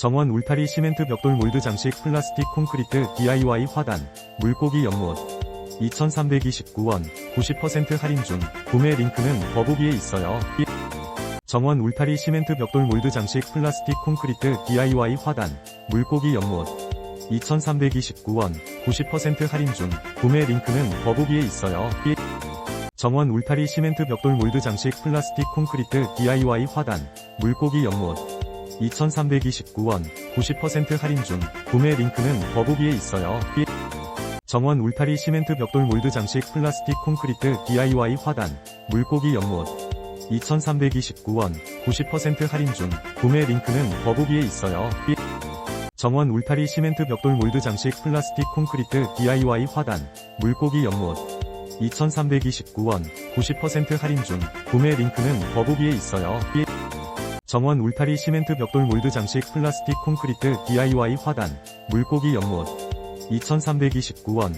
정원 울타리 시멘트 벽돌 몰드 장식 플라스틱 콘크리트 DIY 화단 물고기 연못 2329원 90% 할인 중 구매 링크는 더보기에 있어요. 삐- 정원 울타리 시멘트 벽돌 몰드 장식 플라스틱 콘크리트 DIY 화단 물고기 연못 2329원 90% 할인 중 구매 링크는 더보기에 있어요. 삐- 정원 울타리 시멘트 벽돌 몰드 장식 플라스틱 콘크리트 DIY 화단 물고기 연못 2329원 90% 할인 중 구매 링크는 더보기에 있어요. 삐- 정원 울타리 시멘트 벽돌 몰드 장식 플라스틱 콘크리트 DIY 화단 물고기 연못 2329원 90% 할인 중 구매 링크는 더보기에 있어요. 삐- 정원 울타리 시멘트 벽돌 몰드 장식 플라스틱 콘크리트 DIY 화단 물고기 연못 2329원 90% 할인 중 구매 링크는 더보기에 있어요. 삐- 정원 울타리 시멘트 벽돌 몰드 장식 플라스틱 콘크리트 DIY 화단 물고기 연못. 2329원